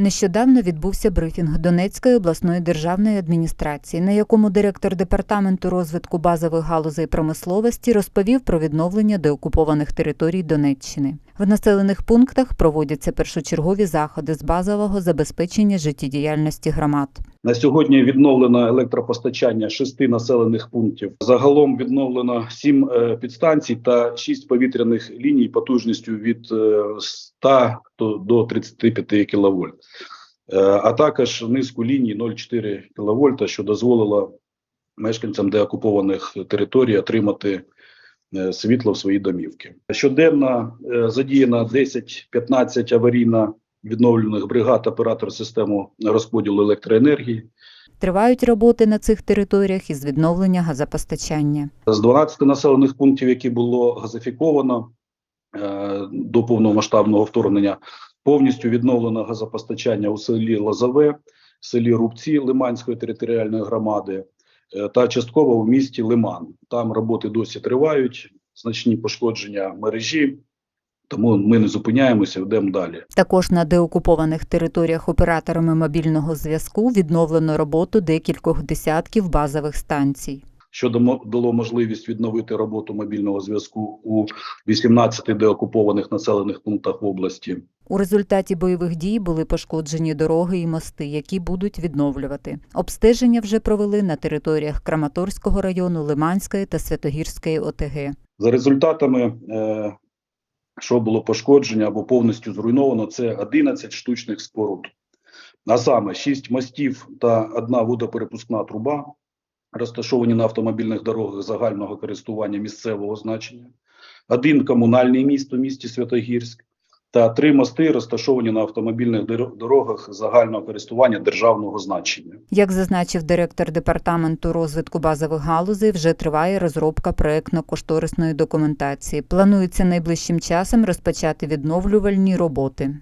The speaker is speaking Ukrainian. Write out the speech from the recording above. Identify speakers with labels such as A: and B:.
A: Нещодавно відбувся брифінг Донецької обласної державної адміністрації, на якому директор департаменту розвитку базових галузей промисловості розповів про відновлення деокупованих територій Донеччини. В населених пунктах проводяться першочергові заходи з базового забезпечення життєдіяльності громад.
B: На сьогодні відновлено електропостачання шести населених пунктів. Загалом відновлено сім е, підстанцій та шість повітряних ліній потужністю від е, 100 до- до 35 кВт. А також низку ліній 0,4 кВт, що дозволило мешканцям деокупованих територій отримати е, світло в свої домівки. Щоденно е, задіяно 10-15 аварійно відновлених бригад оператор системи розподілу електроенергії.
A: Тривають роботи на цих територіях із відновлення газопостачання.
B: З 12 населених пунктів, які було газифіковано е, до повномасштабного вторгнення, повністю відновлено газопостачання у селі Лозове, селі Рубці Лиманської територіальної громади е, та частково у місті Лиман. Там роботи досі тривають, значні пошкодження мережі, тому ми не зупиняємося, йдемо далі.
A: Також на деокупованих територіях операторами мобільного зв'язку відновлено роботу декількох десятків базових станцій.
B: що дало можливість відновити роботу мобільного зв'язку у 18 деокупованих населених пунктах області.
A: У результаті бойових дій були пошкоджені дороги і мости, які будуть відновлювати. Обстеження вже провели на територіях Краматорського району, Лиманської та Святогірської ОТГ.
B: За результатами, е, що було пошкодження або повністю зруйновано, це 11 штучних споруд. А саме 6 мостів та одна водоперепускна труба, розташовані на автомобільних дорогах загального користування місцевого значення, один комунальний міст у місті Святогірськ та три мости, розташовані на автомобільних дорогах загального користування державного значення.
A: Як зазначив директор департаменту розвитку базових галузей, вже триває розробка проектно-кошторисної документації. Планується найближчим часом розпочати відновлювальні роботи.